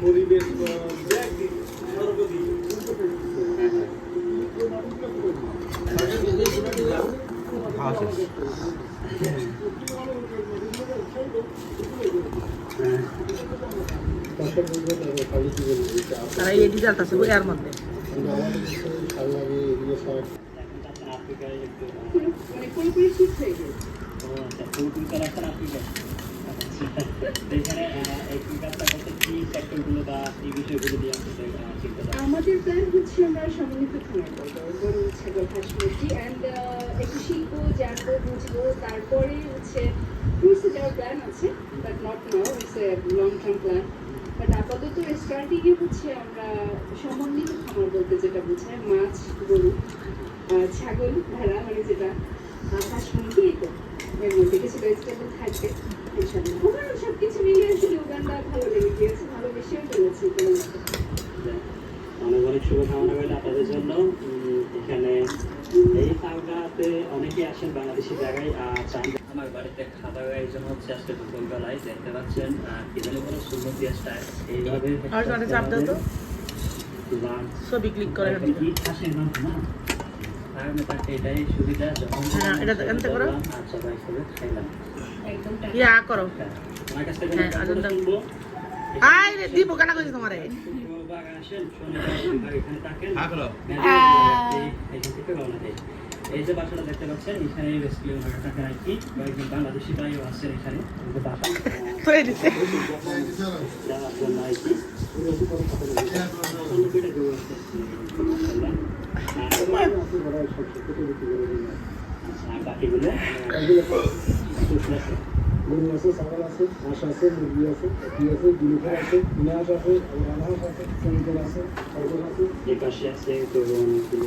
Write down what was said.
পরিবেশ তারা এডি জ্বালতেছে এর মধ্যে। মানে আমাদের প্ল্যান হচ্ছে আমরা সমন্বিত খামার করব। গরু, ছাগল, হাঁস, মুরগি অ্যান্ড একটু শিখব জানব বুঝব, তারপরে হচ্ছে যাওয়ার প্ল্যান আছে but not now it's a long term plan but আপাতত স্টার্টিংয়ে হচ্ছে আমরা সমন্বিত খামার বলতে যেটা বোঝায়, মাছ, গরু ছাগল, ভেড়া মানে যেটা হাঁস, মুরগি, এই এর মধ্যে কিছু ভেজিটেবল থাকবে। ইনশাল্লাহ ওভারঅল সব কিছু মিলিয়ে আসলে উগান্ডা ভালো লেগে গিয়েছে ভালোবেসেও ফেলেছি অনেক অনেক শুভকামনা রইল আপনাদের জন্য। এখানে এই পাওগাতে অনেকে আসেন বাংলাদেশি জায়গায় আর চান আমার বাড়িতে খাবার আয়োজন হচ্ছে আজকে দুপুরবেলায় দেখতে পাচ্ছেন কি জানি বলে সুন্দর পেঁয়াজটা এইভাবে লাঞ্চ ছবি ক্লিক করে মাংস না। এটাই সুবিধা যখন হ্যাঁ, এটা এখান করো। আর সবাই করে। খাইলাম একদম ইয়া করো। হ্যাঁ, আমার কাছ হ্যাঁ, রে দিব কেন কইছি তোমারে। হ্যাঁ। এই- থেকে যে বাসাটা দেখতে পাচ্ছেন এখানে রেস্কিউ থাকেন আর কি। কয়েকজন বাংলাদেশি ভাইও আছেন এখানে। বাসা। যাওয়ার জন্য আর কি। অন্যটা কেউ আছে। আর বাকিগুলো গরু আছে হাঁস আছে মুরগি আছে কি আছে গিরিফার আছে পিনাজ আছে রানহাঁস আছে আছে আছে আছে